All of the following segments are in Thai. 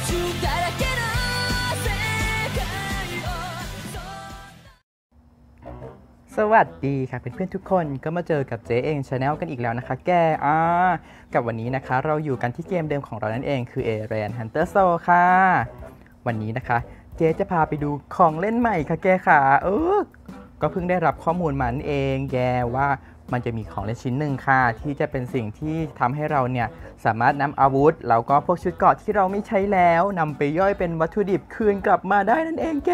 สวัสดีค่ะเพื่อนๆทุกคนก็มาเจอกับเจ๊เองชาแนลกันอีกแล้วนะคะ แกอ่ากับวันนี้นะคะ เราอยู่กันที่เกมเดิมของเรานั่นเองคือ a r a n Hunter s o ค่ะ วันนี้นะคะ เจ๊จะพาไปดูของเล่นใหม่ค่ะแกค่ะ เออก็เพิ่งได้รับข้อมูลมันเองแกว่า มันจะมีของเล่นชิ้นหนึ่งค่ะ ที่จะเป็นสิ่งที่ทำให้เราเนี่ยสามารถนำอาวุธแล้วก็พวกชุดเกราะที่เราไม่ใช้แล้วนำไปย่อยเป็นวัตถุดิบคืนกลับมาได้นั่นเองแก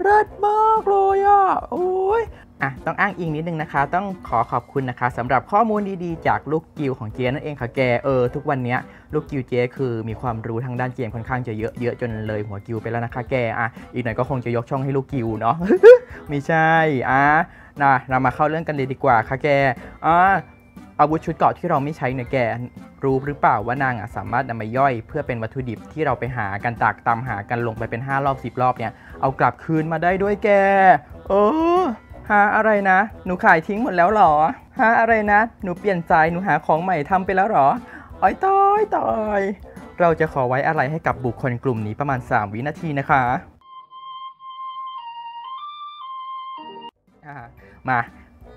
เลิศมากเลยอะโอ้ยอะต้องอ้างอิงนิดนึงนะคะ ต้องขอขอบคุณนะคะสำหรับข้อมูลดีๆ จากลูกกิวของเจนั่นเองค่ะแกเออทุกวันเนี้ยลูกกิวเจคือมีความรู้ทางด้านเกมค่อนข้างจะเยอะเยอะจนเลยหัวกิวไปแล้วนะคะแกอะอีกหน่อยก็คงจะยกช่องให้ลูกกิวเนาะไม่ใช่อะ นะเรามาเข้าเรื่องกันเลยดีกว่าค่ะแกอะอาวุธชุดเกาะที่เราไม่ใช้เนี่ยแกรู้หรือเปล่าว่านางอะสามารถนำมาย่อย เพื่อเป็นวัตถุดิบที่เราไปหากันตากตำหากันลงไปเป็น 5 รอบ 10 รอบเนี่ยเอากลับคืนมาได้ด้วยแกเออหาอะไรนะ หนูขายทิ้งหมดแล้วหรอหาอะไรนะ หนูเปลี่ยนใจหนูหาของใหม่ทำไปแล้วหรออ้อยตายตายเราจะขอไว้อะไรให้กับบุคคลกลุ่มนี้ประมาณ 3 วินาทีนะคะ มา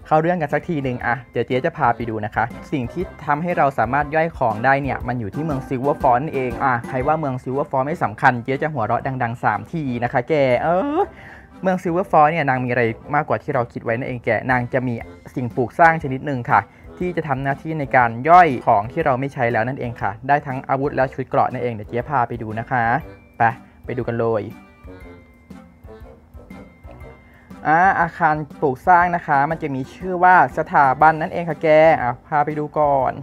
เข้าเรื่องกันสักทีหนึ่งอะเดี๋ยวเจ๊จะพาไปดูนะคะ สิ่งที่ทำให้เราสามารถย่อยของได้เนี่ย มันอยู่ที่เมืองซิลเวอร์ฟอนเองอะใครว่าเมืองซิลเวอร์ฟอนไม่สำคัญ เจ๊จะหัวเราะดังๆ 3 ทีนะคะ แก เออ เมืองซิลเวอร์ฟอร์เนี่ยนางมีอะไรมากกว่าที่เราคิดไว้นั่นเองแก นางจะมีสิ่งปลูกสร้างชนิดหนึ่งค่ะ ที่จะทำหน้าที่ในการย่อยของที่เราไม่ใช้แล้วนั่นเองค่ะ ได้ทั้งอาวุธและชุดเกราะนั่นเอง เดี๋ยวเจ๊พาไปดูนะคะ ไป ไปดูกันเลย อาอาคารปลูกสร้างนะคะ มันจะมีชื่อว่าสถาบันนั่นเองค่ะแกอะพาไปดูก่อน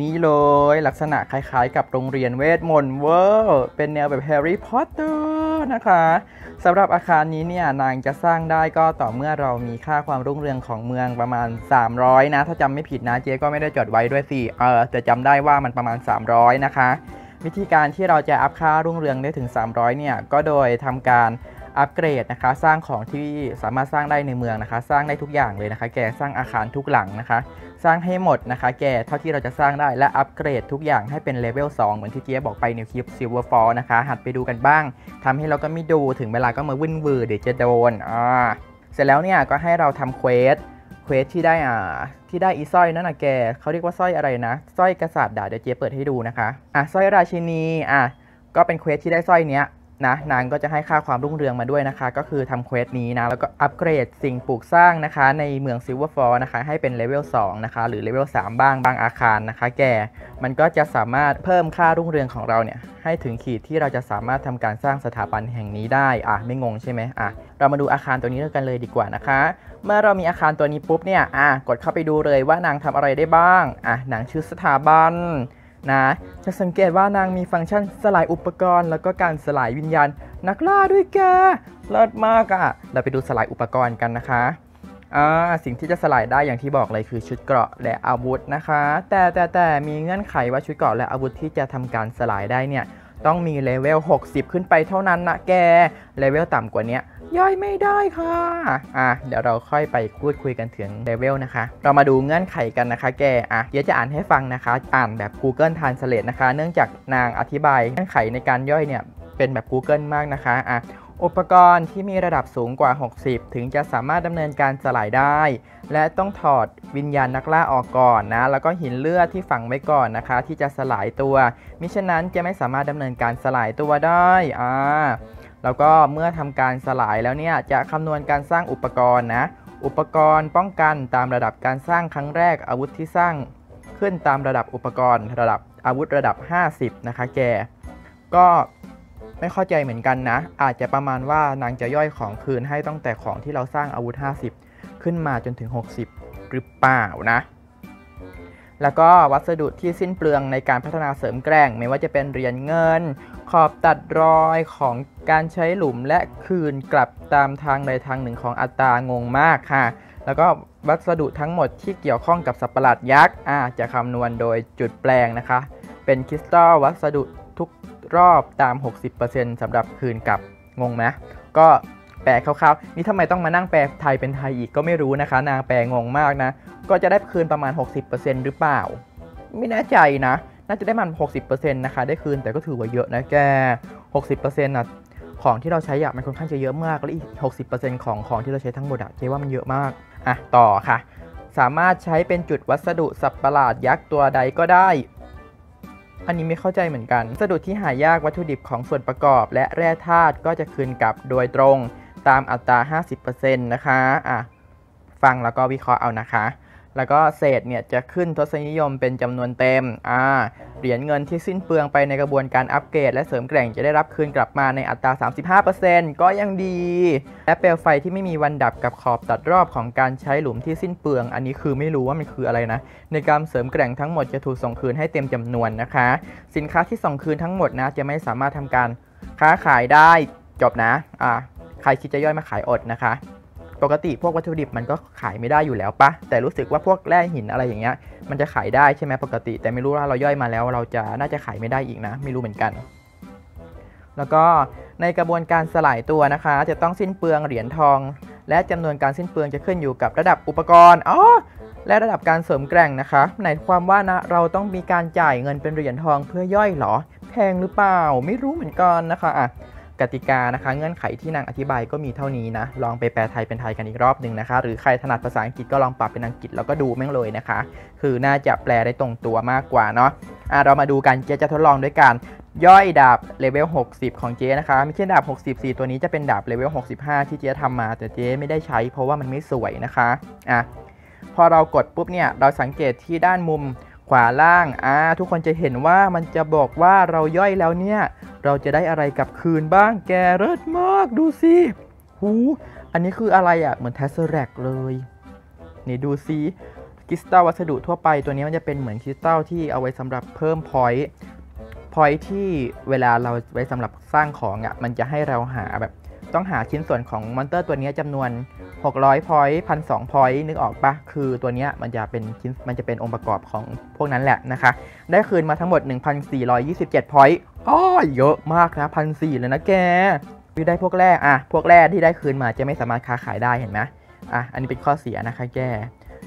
นี่เลยลักษณะคล้ายๆ กับโรงเรียนเวทมนต์เวอร์เป็นแนวแบบแฮร์รี่พอตเตอร์นะคะสำหรับอาคารนี้เนี่ยนางจะสร้างได้ก็ต่อเมื่อเรามีค่าความรุ่งเรืองของเมืองประมาณ 300 นะ ถ้าจำไม่ผิดนะเจ๊ก็ไม่ได้จดไว้ด้วยสิเออแต่จำได้ว่ามันประมาณ 300 นะคะ วิธีการที่เราจะอัพค่ารุ่งเรืองได้ถึง 300 เนี่ย ก็โดยทำการอัปเกรดนะคะ สร้างของที่สามารถสร้างได้ในเมืองนะคะ สร้างได้ทุกอย่างเลยนะคะ แกสร้างอาคารทุกหลังนะคะ สร้างให้หมดนะคะ แกเท่าที่เราจะสร้างได้และอัปเกรดทุกอย่างให้เป็นเลเวล2เหมือนที่เจ๊บอกไปในคลิป Silver Fall นะคะ หัดไปดูกันบ้างทำให้เราก็ไม่ดูถึงเวลาก็มาวุ่นวือเดี๋ยวจะโดนอ่าเสร็จแล้วเนี่ยก็ให้เราทำเควส เควสที่ได้อ่าที่ได้อีสร้อยนั่นนะแกเขาเรียกว่าสร้อยอะไรนะสร้อยกษัตริย์เดี๋ยวเจ๊เปิดให้ดูนะคะอะสร้อยราชินีอะก็เป็นเควสที่ได้สร้อยเนี้ย นะนางก็จะให้ค่าความรุ่งเรืองมาด้วยนะคะ ก็คือทำเควสนี้นะ แล้วก็อัปเกรดสิ่งปลูกสร้างนะคะ ในเมืองซิลเวอร์ฟอร์นะคะ ให้เป็นเลเวล2นะคะ หรือเลเวล3บ้างบางอาคารนะคะ แกมันก็จะสามารถเพิ่มค่ารุ่งเรืองของเราเนี่ย ให้ถึงขีดที่เราจะสามารถทำการสร้างสถาบันแห่งนี้ได้ อะ ไม่งงใช่ไหมอะ เรามาดูอาคารตัวนี้กันเลยดีกว่านะคะ เมื่อเรามีอาคารตัวนี้ปุ๊บเนี่ย อะ กดเข้าไปดูเลยว่านางทำอะไรได้บ้าง อะนางชื่อสถาบัน นะ จะสังเกตว่านางมีฟังก์ชันสลายอุปกรณ์ แล้วก็การสลายวิญญาณ นักล่าด้วยแกเลิศมากอะ่ะ เราไปดูสลายอุปกรณ์กันนะคะสิ่งที่จะสลายได้อย่างที่บอกเลยคือชุดเกราะและอาวุธนะคะ แต่แต่แต่มีเงื่อนไขว่าชุดเกราะและอาวุธที่จะทำการสลายได้เนี่ยต้องมีเลเวล60 ขึ้นไปเท่านั้นนะแกเลเวลต่ำกว่านี้ ย่อยไม่ได้ค่ะ อะ เดี๋ยวเราค่อยไปพูดคุยกันถึงเลเวลนะคะ เรามาดูเงื่อนไขกันนะคะ แก อะ เดี๋ยวจะอ่านให้ฟังนะคะ อ่านแบบ Google Translate นะคะ เนื่องจากนางอธิบายเงื่อนไขในการย่อยเนี่ย เป็นแบบ Google มากนะคะ อะ อุปกรณ์ที่มีระดับสูงกว่า 60 ถึงจะสามารถดำเนินการสลายได้ และต้องถอดวิญญาณนักล่าออกก่อนนะ แล้วก็หินเลือดที่ฝังไว้ก่อนนะคะ ที่จะสลายตัว มิฉะนั้นจะไม่สามารถดำเนินการสลายตัวได้ อ่า แล้วก็เมื่อทำการสลายแล้วเนี่ยจะคำนวณการสร้างอุปกรณ์นะ อุปกรณ์ป้องกันตามระดับการสร้างครั้งแรกอาวุธที่สร้างขึ้นตามระดับอุปกรณ์ ระดับอาวุธระดับ 50 นะคะแก ก็ไม่เข้าใจเหมือนกันนะ อาจจะประมาณว่านางจะย่อยของคืนให้ตั้งแต่ของที่เราสร้างอาวุธ 50 ขึ้นมาจนถึง 60 หรือเปล่านะ แล้วก็วัสดุที่สิ้นเปลืองในการพัฒนาเสริมแกร่งไม่ว่าจะเป็นเหรียญเงิน ขอบตัดรอยของการใช้หลุมและคืนกลับตามทางใดทางหนึ่งของอัตรางงมากค่ะ แล้วก็วัสดุทั้งหมดที่เกี่ยวข้องกับสัตว์ประหลาดยักษ์อ่าจะคำนวณโดยจุดแปลงนะคะ เป็นคริสตัลวัสดุทุกรอบตาม 60%สำหรับคืนกลับงงไหมก็แปลคร่าวๆนี่ทำไมต้องมานั่งแปลไทยเป็นไทยอีกก็ไม่รู้นะคะ นางแปลงงมากนะ ก็จะได้คืนประมาณ 60%หรือเปล่า ไม่แน่ใจนะ น่าจะได้มัน 60%นะคะ ได้คืนแต่ก็ถือว่าเยอะนะแก 60%นะของที่เราใช้อะมันค่อนข้างจะเยอะมาก แล้วอีก 60%ของของที่เราใช้ทั้งหมดอะเจ๊ว่ามันเยอะมาก อะ ต่อค่ะ สามารถใช้เป็นจุดวัสดุสับประหลาดยักษ์ตัวใดก็ได้ อันนี้ไม่เข้าใจเหมือนกันวัสดุที่หายากวัตถุดิบของส่วนประกอบ และแร่ธาตุก็จะคืนกลับโดยตรงตามอัตรา 50%นะคะ อะ ฟังแล้วก็วิเคราะห์เอานะคะ แล้วก็เศษเนี่ยจะขึ้นทศนิยมเป็นจำนวนเต็มอ่าเหรียญเงินที่สิ้นเปลืองไปในกระบวนการอัปเกรด และเสริมแกร่งจะได้รับคืนกลับมาในอัตรา 35%ก็ยังดี และเปลวไฟที่ไม่มีวันดับกับขอบตัดรอบของการใช้หลุมที่สิ้นเปลือง อันนี้คือไม่รู้ว่ามันคืออะไรนะ ในการเสริมแกร่งทั้งหมดจะถูกส่งคืนให้เต็มจำนวนนะคะ สินค้าที่ส่งคืนทั้งหมดนะจะไม่สามารถทำการค้าขายได้จบนะอ่าใครคิดจะย่อยมาขายอดนะคะ ปกติพวกวัตถุดิบมันก็ขายไม่ได้อยู่แล้วปะแต่รู้สึกว่าพวกแร่หินอะไรอย่างเงี้ยมันจะขายได้ใช่ไหมปกติ แต่ไม่รู้ว่าเราย่อยมาแล้ว เราจะน่าจะขายไม่ได้อีกนะ ไม่รู้เหมือนกัน แล้วก็ในกระบวนการสลายตัวนะคะ จะต้องสิ้นเปลืองเหรียญทอง และจำนวนการสิ้นเปลืองจะขึ้นอยู่กับระดับอุปกรณ์อ๋อและระดับการเสริมแกร่งนะคะในความว่านะเราต้องมีการจ่ายเงินเป็นเหรียญทองเพื่อย่อยเหรอ แพงหรือเปล่า ไม่รู้เหมือนกันนะคะอะ กติกานะคะ เงื่อนไขที่นางอธิบายก็มีเท่านี้นะ ลองไปแปลไทยเป็นไทยกันอีกรอบหนึ่งนะคะ หรือใครถนัดภาษาอังกฤษก็ลองปรับเป็นอังกฤษแล้วก็ดูแม่งเลยนะคะ คือน่าจะแปลได้ตรงตัวมากกว่าเนาะอะเรามาดูกันเจ๊จะทดลองด้วยการย่อยดาบเลเวล 60 ของเจ๊นะคะ ไม่ใช่ดาบ 64 ตัวนี้จะเป็นดาบเลเวล 65 ที่เจ๊ทำมา แต่เจ๊ไม่ได้ใช้เพราะว่ามันไม่สวยนะคะอะพอเรากดปุ๊บเนี่ยเราสังเกตที่ด้านมุมขวาล่างอ่าทุกคนจะเห็นว่ามันจะบอกว่าเราย่อยแล้วเนี่ย เราจะได้อะไรกลับคืนบ้างแกเลิศมากดูสิหูอันนี้คืออะไรอะ่ะเหมือนเทสเซอแรกเลยนี่ดูสิคริสตัลวัสดุทั่วไปตัวนี้มันจะเป็นเหมือนคริสตัลที่เอาไว้สำหรับเพิ่มพอยต์พอยต์ที่เวลาเราไว้สำหรับสร้างของอะ่ะมันจะให้เราหาแบบต้องหาชิ้นส่วนของมอนเตอร์ตัวนี้จำนวน 600พอยต์พันสองพอยต์นึกออกปะคือตัวนี้มันจะเป็นชิ้นมันจะเป็นองค์ประกอบของพวกนั้นแหละนะคะ ได้คืนมาทั้งหมด 1,427พอยต์ อ้อเยอะมากนะพันสี่เลยนะแกที่ได้พวกแร่อะพวกแร่ที่ได้คืนมาจะไม่สามารถค้าขายได้เห็นไหมอะอันนี้เป็นข้อเสียนะคะแก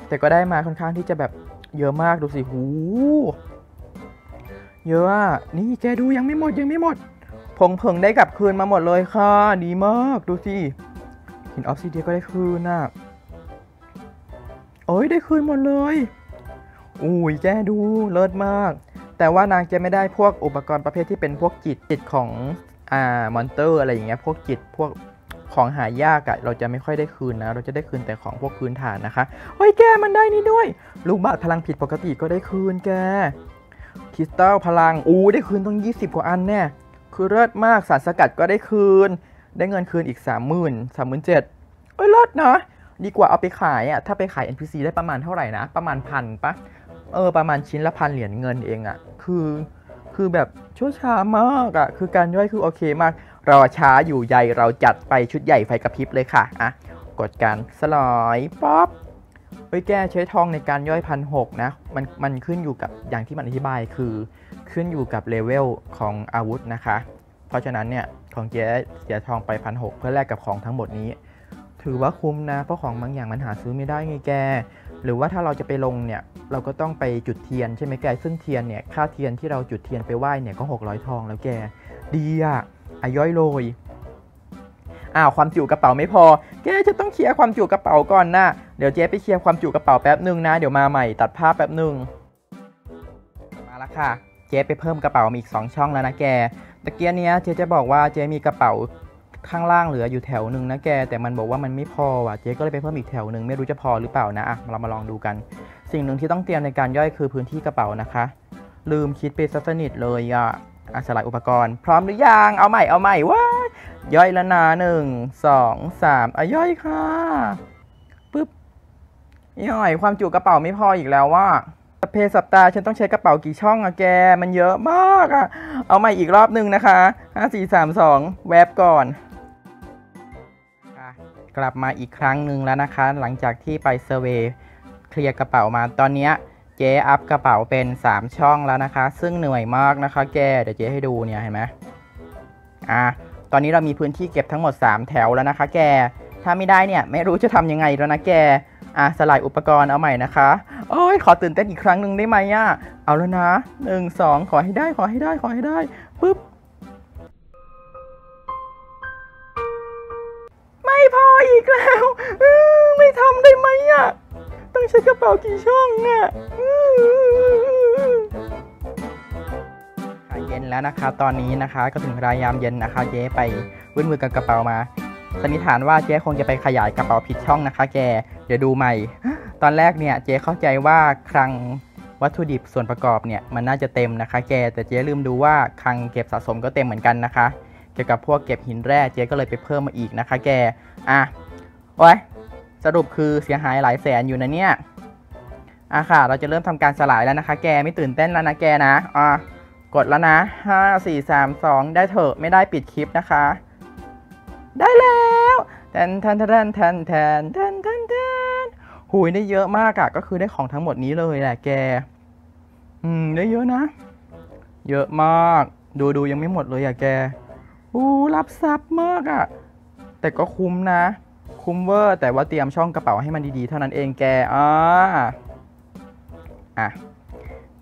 แต่ก็ได้มาค่อนข้างที่จะแบบเยอะมากดูสิหูเยอะอะนี่แกดูยังไม่หมดยังไม่หมด ผงเพิงได้กลับคืนมาหมดเลยค่ะ ดีมากดูสิหินออฟซิเดียก็ได้คืนน่ะโอ้ยได้คืนหมดเลยอุ้ยแกดูเลิศมาก แต่ว่านางจะไม่ได้พวกอุปกรณ์ประเภทที่เป็นพวกจิตจิตของอ่ามอนเตอร์อะไรอย่างเงี้ยพวกจิตพวกของหายากอะเราจะไม่ค่อยได้คืนนะ เราจะได้คืนแต่ของพวกพื้นฐานนะคะเฮ้ยแกมันได้นี่ด้วย ลูกบาศก์พลังผิดปกติก็ได้คืนแกคริสตัลพลังอู้ได้คืนต้อง 20 กว่าอันแน่คือเลิศมากสารสกัดก็ได้คืน ได้เงินคืนอีก 3 0 0 0 0 0 3 7 0 0 0เอ้ยเลิศนะ ดีกว่าเอาไปขายอะถ้าไปขาย NPC ได้ประมาณเท่าไหร่นะ ประมาณพันปะ เออประมาณชิ้นละพันเหรียญเงินเองอะคือคือแบบชั่วช้ามากอะคือการย่อยคือโอเคมาก เราช้าอยู่ใหญ่เราจัดไปชุดใหญ่ไฟกระพริบเลยค่ะอะกดการสลายป๊อปเฮ้ยแกใช้ทองในการย่อยพันหกนะมันมันขึ้นอยู่กับอย่างที่มันอธิบายคือขึ้นอยู่กับเลเวลของอาวุธนะคะ เพราะฉะนั้นเนี่ยของเจ๊เสียทองไปพันหเพื่อแลกกับของทั้งหมดนี้ ถือว่าคุ้มนะ เพราะของบางอย่างมันหาซื้อไม่ได้ไงแก หรือว่าถ้าเราจะไปลงเนี่ยเราก็ต้องไปจุดเทียนใช่ไหมแกซึ่งเทียนเนี่ยค่าเทียนที่เราจุดเทียนไปไหว้เนี่ยก็ 600 ทองแล้วแก ดีอะอาย่อยโรยอ้าวความจุกระเป๋าไม่พอ แกจะต้องเคลียร์ความจุกระเป๋าก่อนนะเดี๋ยวเจ๊ไปเคลียร์ความจุกระเป๋าแป๊บหนึ่งนะ เดี๋ยวมาใหม่ตัดภาพแป๊บหนึ่งมาแล้วค่ะ เจ๊ไปเพิ่มกระเป๋ามีอีก 2 ช่องแล้วนะแกตะเกียเนี้ยเจ๊จะบอกว่าเจ๊มีกระเป๋า ข้างล่างเหลืออยู่แถวหนึ่งนะแก แต่มันบอกว่ามันไม่พอว่ะเจ๊ก็เลยไปเพิ่มอีกแถวหนึ่งไม่รู้จะพอหรือเปล่านะอะเรามาลองดูกัน สิ่งหนึ่งที่ต้องเตรียมในการย่อยคือพื้นที่กระเป๋านะคะ ลืมคิดไปซะสนิทเลยอะอะสลายอุปกรณ์ พร้อมหรือยังเอาใหม่เอาใหม่ว้าย่อยแล้วนะหนึ่งสองสามอะย่อยค่ะปึ๊บย่อยความจุกระเป๋าไม่พออีกแล้วว่าสเพสัปตาห์ฉันต้องใช้กระเป๋ากี่ช่องอะแก มันเยอะมากอะเอาใหม่อีกรอบหนึ่งนะคะห้าสี่สามสองแวบก่อน กลับมาอีกครั้งหนึ่งแล้วนะคะ หลังจากที่ไปเซอร์เวย์เคลียร์กระเป๋ามาตอนนี้เจ๊อัพกระเป๋าเป็น 3 ช่องแล้วนะคะ ซึ่งเหนื่อยมากนะคะแกเดี๋ยวเจ๊ให้ดูเนี่ยเห็นไหมอะตอนนี้เรามีพื้นที่เก็บทั้งหมด 3 แถวแล้วนะคะ แกถ้าไม่ได้เนี่ยไม่รู้จะทำยังไงแล้วนะแกอะสลายอุปกรณ์เอาใหม่นะคะโอ้ยขอตื่นเต้นอีกครั้งหนึ่งได้ไหมอะเอาแล้วนะหนึ่งสองขอให้ได้ขอให้ได้ขอให้ได้ปึ๊บ พออีกแล้วไม่ทำได้ไหมอะ ต้องใช้กระเป๋ากี่ช่องอะอื้อค่ะเย็นแล้วนะคะ ตอนนี้นะคะ ก็ถึงเวลายามเย็นนะคะ เจ๊ไปวุ่นมือกับกระเป๋ามาสันนิษฐานว่าเจ๊คงจะไปขยายกระเป๋าผิดช่องนะคะ แก เดี๋ยวดูใหม่ ตอนแรกเนี่ยเจ๊เข้าใจว่าคลังวัตถุดิบส่วนประกอบเนี่ยมันน่าจะเต็มนะคะ แก แต่เจ๊ลืมดูว่าคลังเก็บสะสมก็เต็มเหมือนกันนะคะ กี่ยวกับพวกเก็บหินแร่เจ๊ก็เลยไปเพิ่มมาอีกนะคะ แก อะโอ้ยสรุปคือเสียหายหลายแสนอยู่นะเนี่ย อะค่ะ เราจะเริ่มทำการสลายแล้วนะคะ แกไม่ตื่นเต้นแล้วนะแกนะ อะกดแล้วนะห้าสี่สามสองได้เถอะไม่ได้ปิดคลิปนะคะ ได้แล้วแทนแทนแทนแทนแทนแทนแทนแทนหุยได้เยอะมากอะก็คือได้ของทั้งหมดนี้เลยแหละแก อืมได้เยอะนะ เยอะมาก ดูดูยังไม่หมดเลยอะแก อู้รับทรัพย์มากอะแต่ก็คุ้มนะ คุ้มเวอร์ แต่ว่าเตรียมช่องกระเป๋าให้มันดีๆ เท่านั้นเองแกอ่าอะ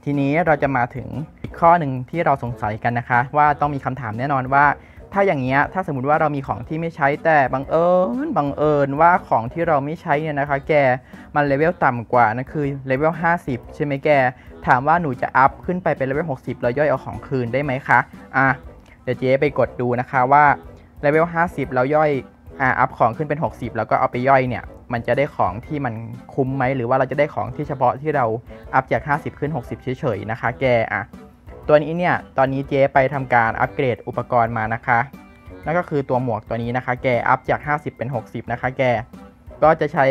ทีนี้เราจะมาถึงอีกข้อหนึ่งที่เราสงสัยกันนะคะ ว่าต้องมีคำถามแน่นอนว่า ถ้าอย่างเงี้ยถ้าสมมติว่าเรามีของที่ไม่ใช้แต่บังเอิญบังเอิญว่าของที่เราไม่ใช้เนี่ยนะคะ แกมันเลเวลต่ำกว่านั่นคือเลเวล50 ใช่ไหมแก ถามว่าหนูจะอัพขึ้นไปเป็นเลเวล60 แล้วย่อยเอาของคืนได้ไหมคะอะ ดี๋ยวเจ๊ไปกดดูนะคะว่าเลเวล50แล้วย่อยอะอัพของขึ้นเป็น 60 แล้วก็เอาไปย่อยเนี่ย มันจะได้ของที่มันคุ้มไหมหรือว่าเราจะได้ของที่เฉพาะที่เราอัพจาก 50 ขึ้น 60 เฉยๆนะคะ แกอะตัวนี้เนี่ยตอนนี้เจ๊ไปทำการอัปเกรดอุปกรณ์มานะคะ นั่นก็คือตัวหมวกตัวนี้นะคะ แกอัพจาก 50 เป็น 60 นะคะ แก ก็จะใช้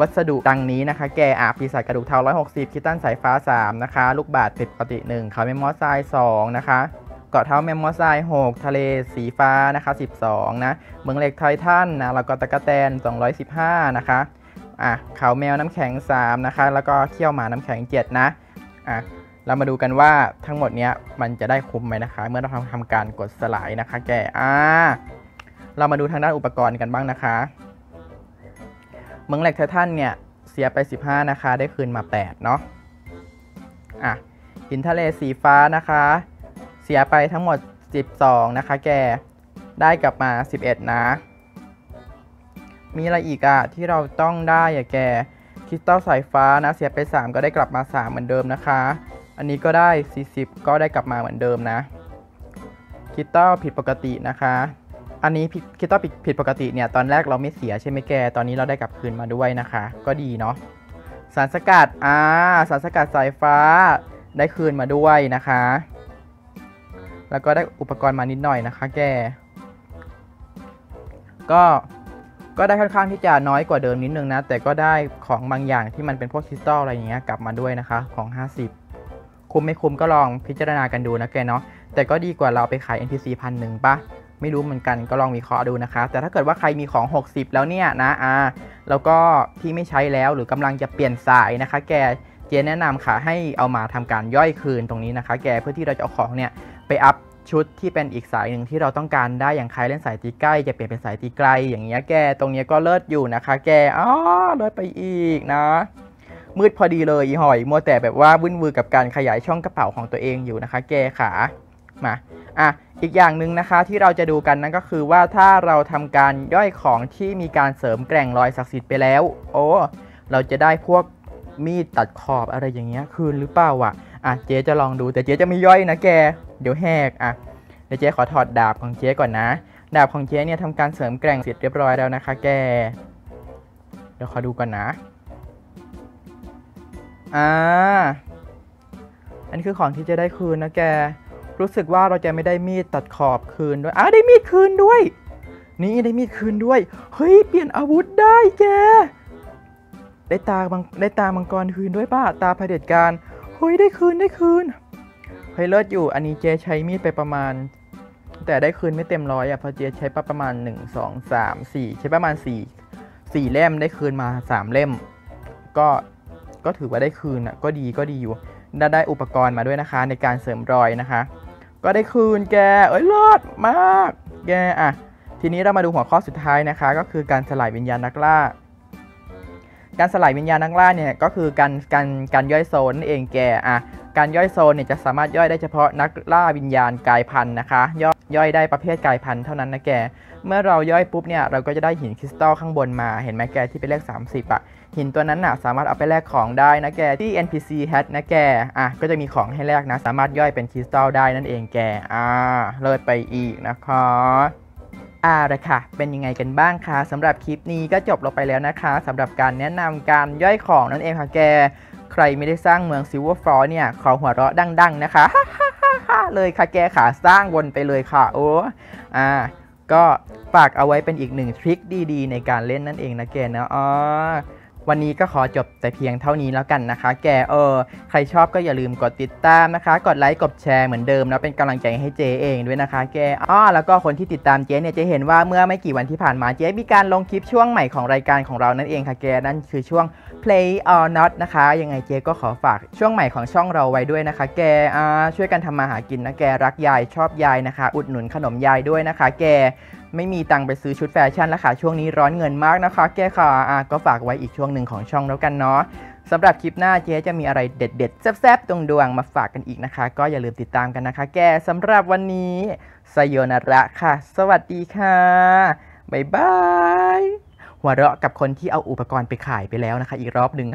วัสดุดังนี้นะคะ แกอะปีศาจกระดูกเทา 160 คิตตันสายฟ้า 3 นะคะ ลูกบาศก์ผิดปกติ1เขาเมมมอสไซด์2นะคะ เกาะเท้าเมมมอสไซ6ทะเลสีฟ้านะคะ12นะเมืองเหล็กไททันนะแล้วก็ตะกะแตน 215 นะคะอะเขาแมวน้ำแข็ง 3 นะคะ แล้วก็เขี้ยวหมาน้ำแข็ง 7 นะอะเรามาดูกันว่าทั้งหมดเนี้ยมันจะได้คุ้มไหมนะคะ เมื่อเราทำทำการกดสลายนะคะ แกอ่าเรามาดูทางด้านอุปกรณ์กันบ้างนะคะ เมืองเหล็กไททันเนี่ยเสียไป 15 นะคะ ได้คืนมา 8 เนาะอะหินทะเลสีฟ้านะคะ เสียไปทั้งหมด 12 นะคะ แก ได้กลับมา 11 นะ มีอะไรอีกอะที่เราต้องได้อะแก คริสตัลสายฟ้านะ เสียไป 3 ก็ได้กลับมา 3 เหมือนเดิมนะคะ อันนี้ก็ได้ 40 ก็ได้กลับมาเหมือนเดิมนะ คริสตัลผิดปกตินะคะ อันนี้คริสตัลผิดผิดปกติเนี่ย ตอนแรกเราไม่เสียใช่ไหมแก ตอนนี้เราได้กลับคืนมาด้วยนะคะ ก็ดีเนาะ สารสกัด อ่า สารสกัดสายฟ้าได้คืนมาด้วยนะคะ แล้วก็ได้อุปกรณ์มานิดหน่อยนะคะ แก ก็ ก็ได้ค่อนข้างที่จะน้อยกว่าเดิมนิดนึงนะ แต่ก็ได้ของบางอย่างที่มันเป็นพวกคริสตัลอะไรอย่างเงี้ยกลับมาด้วยนะคะ ของ 50 คุ้มไม่คุ้มก็ลองพิจารณากันดูนะแกเนาะ แต่ก็ดีกว่าเราไปขาย NPC พันหนึ่งปะไม่รู้เหมือนกันก็ลองวิเคราะห์ดูนะคะ แต่ถ้าเกิดว่าใครมีของ 60 แล้วเนี่ยนะ อ่า แล้วก็ที่ไม่ใช้แล้วหรือกำลังจะเปลี่ยนสายนะคะ แก เจนแนะนำค่ะให้เอามาทำการย่อยคืนตรงนี้นะคะ แกเพื่อที่เราจะเอาของเนี่ยไปอัพชุดที่เป็นอีกสายหนึ่งที่เราต้องการได้อย่างใครเล่นสายตีใกล้จะเปลี่ยนเป็นสายตีไกล อย่างเงี้ยแกตรงเนี้ยก็เลิศอยู่นะคะ แกอ๋อเลิศไปอีกนะ มืดพอดีเลยอีหอยมัวแต่แบบว่าวุ่นวือกับการขยายช่องกระเป๋าของตัวเองอยู่นะคะ แกขามาอะอีกอย่างหนึ่งนะคะที่เราจะดูกันนั่นก็คือว่าถ้าเราทำการย่อยของที่มีการเสริมแกร่งรอยศักดิ์สิทธิ์ไปแล้ว โอ้เราจะได้พวก มีดตัดขอบอะไรอย่างเงี้ยคืนหรือเปล่าอะอะเจ๊จะลองดูแต่เจ๊จะไม่ย่อยนะแก เดี๋ยวแหกอะเดี๋ยวเจ๊ขอถอดดาบของเจ๊ก่อนนะ ดาบของเจ๊เนี่ยทำการเสริมแกร่งเสร็จเรียบร้อยแล้วนะคะ แก เดี๋ยวขอดูก่อนนะอ่าอันนี้คือของที่จะได้คืนนะแก รู้สึกว่าเราจะไม่ได้มีดตัดขอบคืนด้วยอะได้มีดคืนด้วย นี่ได้มีดคืนด้วย เฮ้ย เปลี่ยนอาวุธได้แก ได้ตาบังได้ตามังกรคืนด้วยป่ะตาเผด็จการเฮ้ยได้คืนได้คืนเฮ้ยเลิศอยู่อันนี้เจใช้มีดไปประมาณ แต่ได้คืนไม่เต็มร้อยอะเพราะเจใช้ประมาณ 1 2 3 4 ใช้ประมาณ 4 4 เล่มได้คืนมา 3 เล่ม ก็ก็ถือว่าได้คืนอะก็ดีก็ดีอยู่ได้ได้อุปกรณ์มาด้วยนะคะ ในการเสริมรอยนะคะ ก็ได้คืนแกเอ้ยรอดมาก แกอะทีนี้เรามาดูหัวข้อสุดท้ายนะคะ ก็คือการสลายวิญญาณนักล่า การสลายวิญญาณนักล่าเนี่ยก็คือการการการย่อยโซนนั่นเองแกอะการย่อยโซนเนี่ยจะสามารถย่อยได้เฉพาะนักล่าวิญญาณกายพันธุ์นะคะย่อยย่อยได้ประเภทกายพันธุ์เท่านั้นนะแก เมื่อเราย่อยปุ๊บเนี่ยเราก็จะได้หินคริสตัลข้างบนมาเห็นไหมแกที่เป็นเลข 30อะหินตัวนั้นน่ะสามารถเอาไปแลกของได้นะแกที่ NPC hat นะแกอะก็จะมีของให้แลกนะสามารถย่อยเป็นคริสตัลได้นั่นเองแกอ่าเลิศไปอีกนะคะ อ่าละค่ะ เป็นยังไงกันบ้างคะสำหรับคลิปนี้ก็จบลงไปแล้วนะคะสำหรับการแนะนำการย่อยของนั่นเองค่ะแก ใครไม่ได้สร้างเมืองซิลเวอร์ฟลอเนี่ย ขอหัวเราะดัง ๆ นะคะเลยค่ะแกขาสร้างวนไปเลยค่ะ โอ้อ่าก็ฝากเอาไว้เป็นอีกหนึ่งทริคดีๆ ในการเล่นนั่นเองนะแกนะอ๋อ วันนี้ก็ขอจบแต่เพียงเท่านี้แล้วกันนะคะ แกเออ ใครชอบก็อย่าลืมกดติดตามนะคะ กดไลค์กดแชร์เหมือนเดิมแล้วเป็นกำลังใจให้เจเองด้วยนะคะ แกอ้อแล้วก็คนที่ติดตามเจเนี่ยจะเห็นว่าเมื่อไม่กี่วันที่ผ่านมาเจมีการลงคลิปช่วงใหม่ของรายการของเรานั่นเองค่ะแกนั่นคือช่วง play or not นะคะยังไงเจก็ขอฝากช่วงใหม่ของช่องเราไว้ด้วยนะคะ แกอ่าช่วยกันทำมาหากินนะแกรักยายชอบยายนะคะ อุดหนุนขนมยายด้วยนะคะ แก ไม่มีตังไปซื้อชุดแฟชั่นแล้วค่ะช่วงนี้ร้อนเงินมากนะคะ แกค่ะอะก็ฝากไว้อีกช่วงหนึ่งของช่องแล้วกันเนาะสำหรับคลิปหน้าเจ๊จะมีอะไรเด็ดๆ แซ่บๆ ตรงดวงมาฝากกันอีกนะคะ ก็อย่าลืมติดตามกันนะคะ แกสำหรับวันนี้สยนาระค่ะ สวัสดีค่ะ บ๊ายบาย หัวเราะกับคนที่เอาอุปกรณ์ไปขายไปแล้วนะคะ อีกรอบหนึ่ง